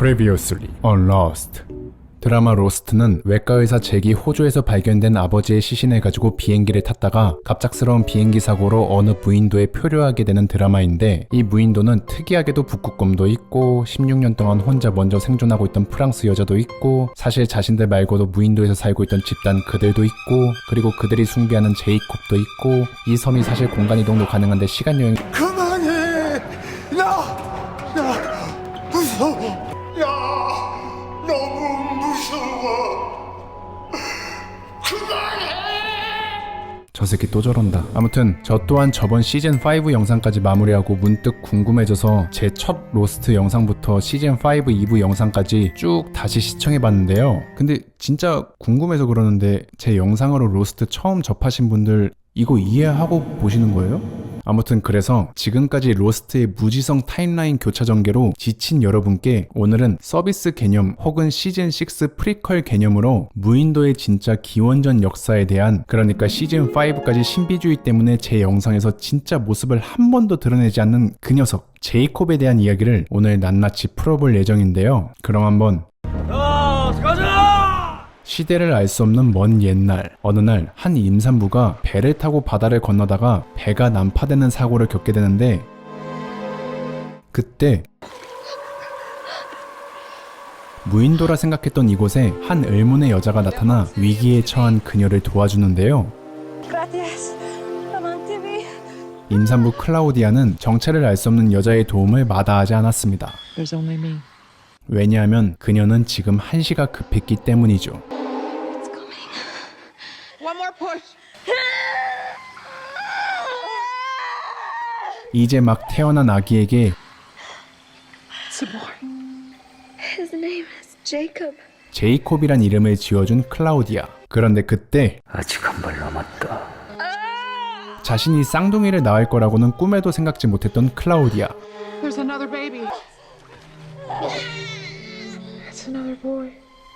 Previously on Lost. 드라마 로스트는 외과 의사 잭이 호주에서 발견된 아버지의 시신을 가지고 비행기를 탔다가 갑작스러운 비행기 사고로 어느 무인도에 표류하게 되는 드라마인데 이 무인도는 특이하게도 북극곰도 있고 16년 동안 혼자 먼저 생존하고 있던 프랑스 여자도 있고 사실 자신들 말고도 무인도에서 살고 있던 집단 그들도 있고 그리고 그들이 숭배하는 제이콥도 있고 이 섬이 사실 공간 이동도 가능한데 시간 여행 그 저 새끼 또 저런다. 아무튼 저 또한 저번 시즌 5 영상까지 마무리하고 문득 궁금해져서 제 첫 로스트 영상부터 시즌 5 2부 영상까지 쭉 다시 시청해봤는데요. 근데 진짜 궁금해서 그러는데 제 영상으로 로스트 처음 접하신 분들 이거 이해하고 보시는 거예요? 아무튼 그래서 지금까지 로스트의 무지성 타임라인 교차 전개로 지친 여러분께 오늘은 서비스 개념 혹은 시즌6 프리퀄 개념으로 무인도의 진짜 기원전 역사에 대한 그러니까 시즌5까지 신비주의 때문에 제 영상에서 진짜 모습을 한 번도 드러내지 않는 그 녀석 제이콥에 대한 이야기를 오늘 낱낱이 풀어볼 예정인데요. 그럼 한번 시대를 알 수 없는 먼 옛날 어느 날 한 임산부가 배를 타고 바다를 건너다가 배가 난파되는 사고를 겪게 되는데 그때 무인도라 생각했던 이곳에 한 의문의 여자가 나타나 위기에 처한 그녀를 도와주는데요. 임산부 클라우디아는 정체를 알 수 없는 여자의 도움을 마다하지 않았습니다. There's only me. 왜냐하면 그녀는 지금 한시가 급했기 때문이죠. One more push. 이제 막 태어난 아기에게 Some more. His name is Jacob. 제이콥이란 이름을 지어준 클라우디아. 그런데 그때 아직 한 발 남았다. 자신이 쌍둥이를 낳을 거라고는 꿈에도 생각지 못했던 클라우디아. There's another baby. It's another boy.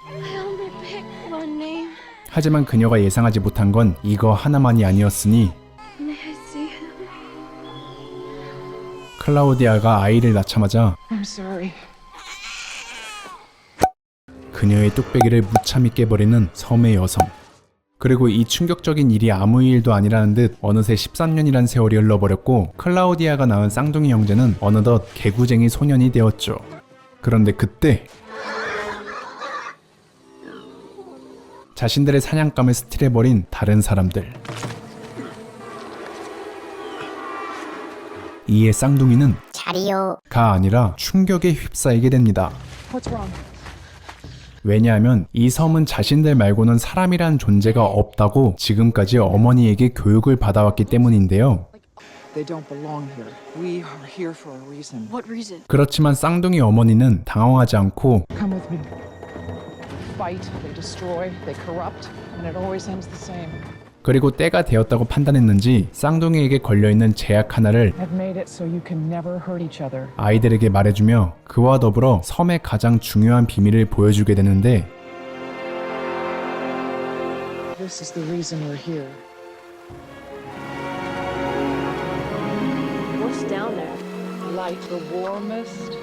I only picked one name. 하지만 그녀가 예상하지 못한 건 이거 하나만이 아니었으니? 클라우디아가 아이를 낳자마자. 그녀의 뚝배기를 무참히 깨버리는 섬의 여성. 그리고 이 충격적인 일이 아무 일도 아니라는 듯 어느새 13년이란 세월이 흘러버렸고 클라우디아가 낳은 쌍둥이 형제는 어느덧 개구쟁이 소년이 되었죠. 그런데 그때 자신들의 사냥감을 스틸해버린 다른 사람들. 이에 쌍둥이는 자리요. 가 아니라 충격에 휩싸이게 됩니다. What's wrong? 왜냐하면 이 섬은 자신들 말고는 사람이란 존재가 없다고 지금까지 어머니에게 교육을 받아왔기 때문인데요. They don't belong here. We are here for a reason. What reason? 그렇지만 쌍둥이 어머니는 당황하지 않고 Fight, they destroy, they corrupt, and it always ends the same. 그리고 때가 되었다고 판단했는지 쌍둥이에게 걸려있는 제약 하나를 I've made it so you can never hurt each other. 아이들에게 말해주며 그와 더불어 섬의 가장 중요한 비밀을 보여주게 되는데 This is the reason we're here. What's down there? Light, the warmest,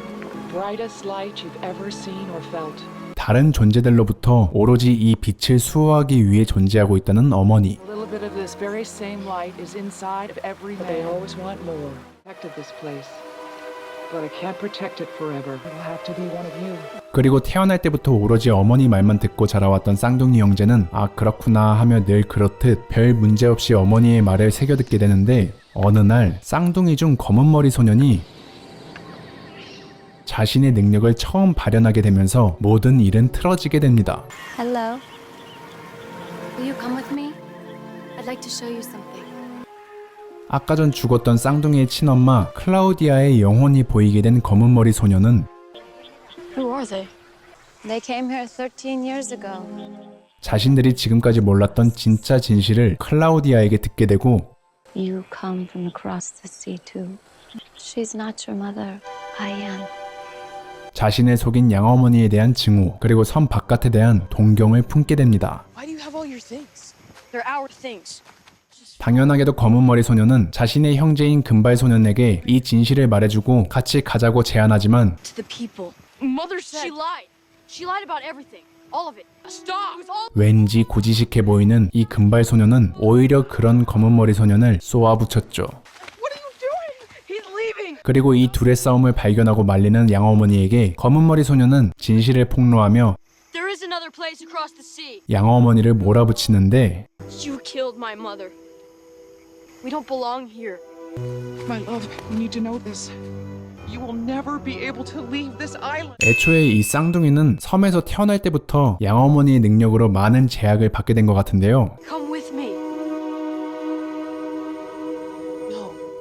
brightest light you've ever seen or felt. 다른 존재들로부터 오로지 이 빛을 수호하기 위해 존재하고 있다는 어머니. 그리고 태어날 때부터 오로지 어머니 말만 듣고 자라왔던 쌍둥이 형제는 아 그렇구나 하며 늘 그렇듯 별 문제 없이 어머니의 말을 새겨 듣게 되는데 어느 날 쌍둥이 중 검은 머리 소년이 자신의 능력을 처음 발현하게 되면서 모든 일은 틀어지게 됩니다. Hello. Will you come with me? I'd like to show you something. 아까 전 죽었던 쌍둥이의 친엄마 클라우디아의 영혼이 보이게 된 검은머리 소년은 Who are they? They came here 13 years ago. 자신들이 지금까지 몰랐던 진짜 진실을 클라우디아에게 듣게 되고 You come from across the sea too. She's not your mother. I am. 자신을 속인 양어머니에 대한 증오 그리고 섬 바깥에 대한 동경을 품게 됩니다. Why do you have all your things? They're our things. 당연하게도 검은머리 소녀는 자신의 형제인 금발 소년에게 이 진실을 말해주고 같이 가자고 제안하지만 To the people. Mother said she lied. She lied about everything. All of it. Stop. It was all 왠지 고지식해 보이는 이 금발 소녀는 오히려 그런 검은 머리 소년을 쏘아붙였죠. 그리고 이 둘의 싸움을 발견하고 말리는 양어머니에게 검은 머리 소녀는 진실을 폭로하며 There is another place across the sea. 양어머니를 몰아붙이는데 You killed my mother. We don't belong here. My love, you need to know this. You will never be able to leave this island. 애초에 이 쌍둥이는 섬에서 태어날 때부터 양어머니의 능력으로 많은 제약을 받게 된 것 같은데요.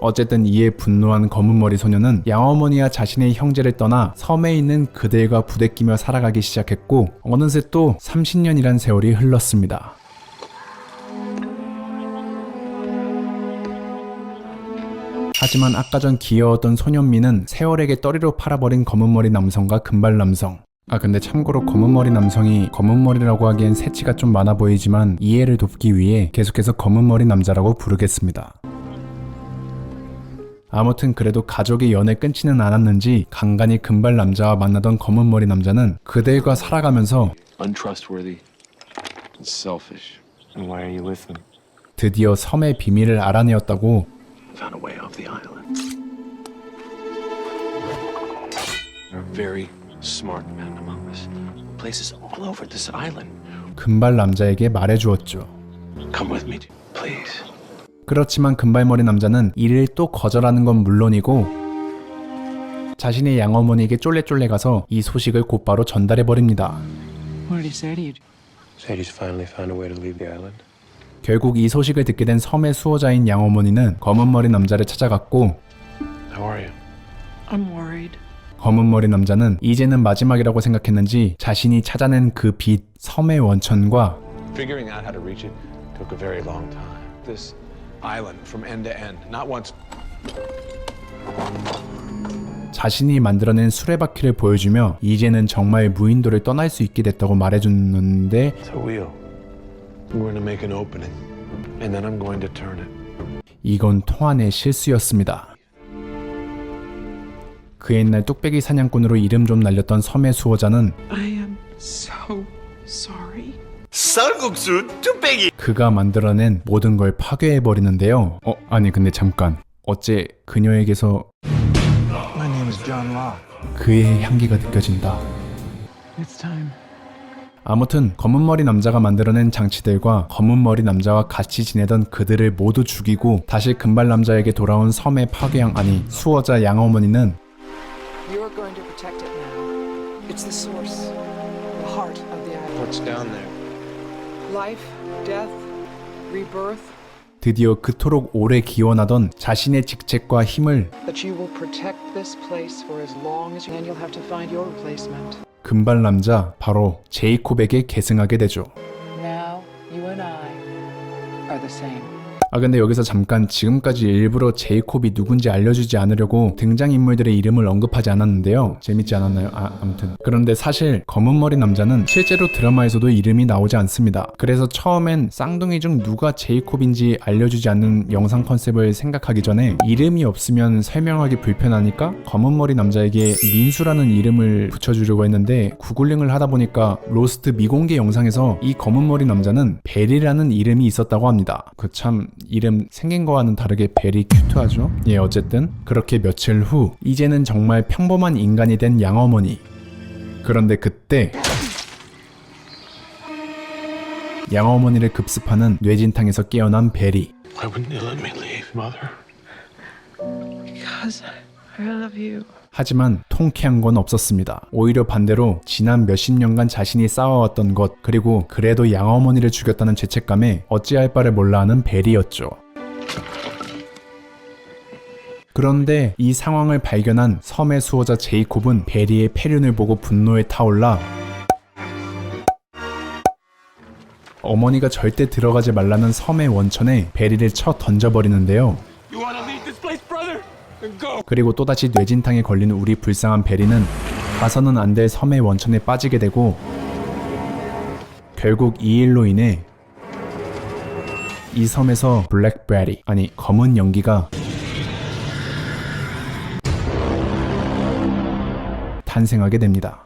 어쨌든 이에 분노한 검은 머리 소녀는 양어머니와 자신의 형제를 떠나 섬에 있는 그들과 부대끼며 살아가기 시작했고 어느새 또 30년이란 세월이 흘렀습니다. 하지만 아까 전 귀여웠던 소년미는 세월에게 떠리로 팔아버린 검은머리 남성과 금발 남성. 아 근데 참고로 검은머리 남성이 검은머리라고 하기엔 새치가 좀 많아 보이지만 이해를 돕기 위해 계속해서 검은머리 남자라고 부르겠습니다. 아무튼 그래도 가족의 연을 끊지는 않았는지 간간히 금발 남자와 만나던 검은 머리 남자는 그들과 살아가면서? 드디어 섬의 비밀을 알아내었다고. 금발 남자에게 말해주었죠. Come with me, please. 그렇지만 금발머리 남자는 이를 또 거절하는 건 물론이고 자신의 양어머니에게 쫄래쫄래 가서 이 소식을 곧바로 전달해 버립니다. 결국 이 소식을 듣게 된 섬의 수호자인 양어머니는 검은 머리 남자를 찾아갔고 worried. 검은 머리 남자는 이제는 마지막이라고 생각했는지 자신이 찾아낸 그 빛 섬의 원천과 Island from end to end, not once. 자신이 만들어낸 수레바퀴를 보여주며 이제는 정말 무인도를 떠날 수 있게 됐다고 말해줬는데 It's a wheel. I'm going to make an opening, and then I'm going to turn it. 이건 통한의 실수였습니다. 그 옛날 뚝배기 사냥꾼으로 이름 좀 날렸던 섬의 수호자는 I am so sorry. 쌀국수 뚝배기 그가 만들어낸 모든 걸 파괴해 버리는데요. 어 아니 근데 잠깐 어째 그녀에게서 My name is John Locke 그의 향기가 느껴진다. It's time. 아무튼 검은 머리 남자가 만들어낸 장치들과 검은 머리 남자와 같이 지내던 그들을 모두 죽이고 다시 금발 남자에게 돌아온 섬의 파괴양 아니 수호자 양어머니는 You're going to protect it now. It's the source, 드디어 그토록 오래 기원하던 자신의 직책과 힘을. 금발 남자 바로 제이콥에게 계승하게 되죠. Now you and I are the same. 아 근데 여기서 잠깐 지금까지 일부러 제이콥이 누군지 알려주지 않으려고 등장인물들의 이름을 언급하지 않았는데요. 재밌지 않았나요? 아 아무튼 그런데 사실 검은 머리 남자는 실제로 드라마에서도 이름이 나오지 않습니다. 그래서 처음엔 쌍둥이 중 누가 제이콥인지 알려주지 않는 영상 컨셉을 생각하기 전에 이름이 없으면 설명하기 불편하니까 검은 머리 남자에게 민수라는 이름을 붙여주려고 했는데 구글링을 하다 보니까 로스트 미공개 영상에서 이 검은 머리 남자는 벨이라는 이름이 있었다고 합니다. 그 참 이름 생긴 거와는 다르게 벨이 큐트하죠. 예 어쨌든 그렇게 며칠 후 이제는 정말 평범한 인간이 된 양어머니. 그런데 그때 양어머니를 급습하는 뇌진탕에서 깨어난 벨이 Why wouldn't you let me leave, Mother? Because I love you. 하지만 통쾌한 건 없었습니다. 오히려 반대로 지난 몇십 년간 자신이 쌓아왔던 것, 그리고 그래도 양어머니를 죽였다는 죄책감에 어찌할 바를 몰라 하는 벨이었죠. 그런데 이 상황을 발견한 섬의 수호자 제이콥은 베리의 폐륜을 보고 분노에 타올라 어머니가 절대 들어가지 말라는 섬의 원천에 베리를 쳐 던져버리는데요. You want to leave this place, brother? Then go. 그리고 또다시 뇌진탕에 걸린 우리 불쌍한 베리는 가서는 안 될 섬의 원천에 빠지게 되고 결국 이 일로 인해 이 섬에서 블랙베리 아니 검은 연기가 탄생하게 됩니다.